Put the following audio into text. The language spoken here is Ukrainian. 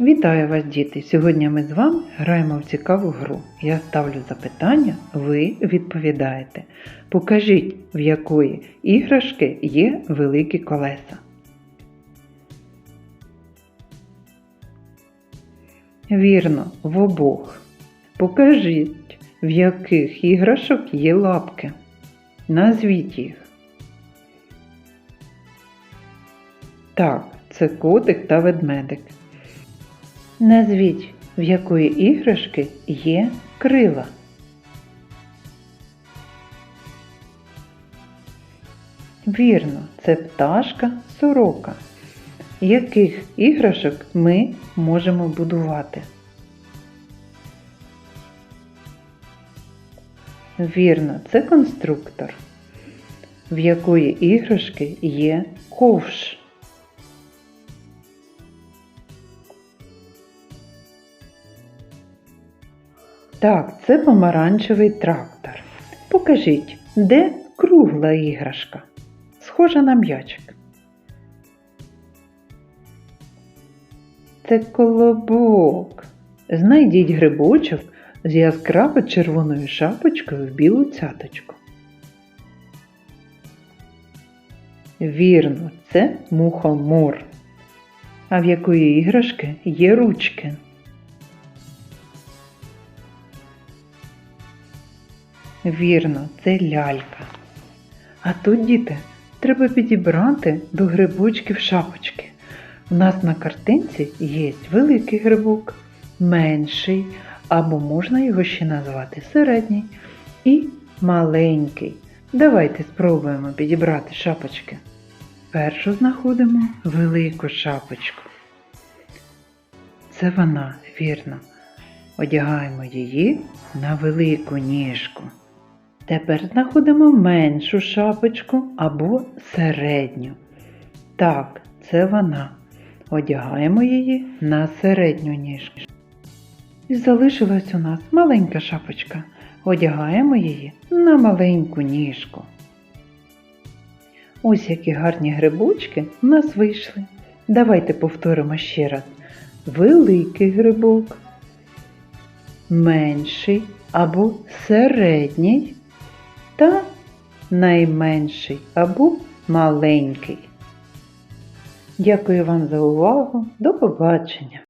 Вітаю вас, діти! Сьогодні ми з вами граємо в цікаву гру. Я ставлю запитання, ви відповідаєте. Покажіть, в якої іграшки є великі колеса. Вірно, в обох. Покажіть, в яких іграшок є лапки. Назвіть їх. Так, це котик та ведмедик. Назвіть, в якої іграшки є крила. Вірно, це пташка сорока. Яких іграшок ми можемо будувати? Вірно, це конструктор. В якої іграшки є ковш. Так, це помаранчевий трактор. Покажіть, де кругла іграшка? Схожа на м'ячик. Це колобок. Знайдіть грибочок з яскраво червоною шапочкою в білу цяточку. Вірно, це мухомор. А в якої іграшки є ручки? Вірно, це лялька. А тут, діти, треба підібрати до грибочків шапочки. У нас на картинці є великий грибок, менший, або можна його ще назвати середній і маленький. Давайте спробуємо підібрати шапочки. Першу знаходимо велику шапочку. Це вона, вірно. Одягаємо її на велику ніжку. Тепер знаходимо меншу шапочку або середню. Так, це вона. Одягаємо її на середню ніжку. І залишилась у нас маленька шапочка. Одягаємо її на маленьку ніжку. Ось які гарні грибочки у нас вийшли. Давайте повторимо ще раз. Великий грибок, менший або середній та найменший або маленький. Дякую вам за увагу. До побачення!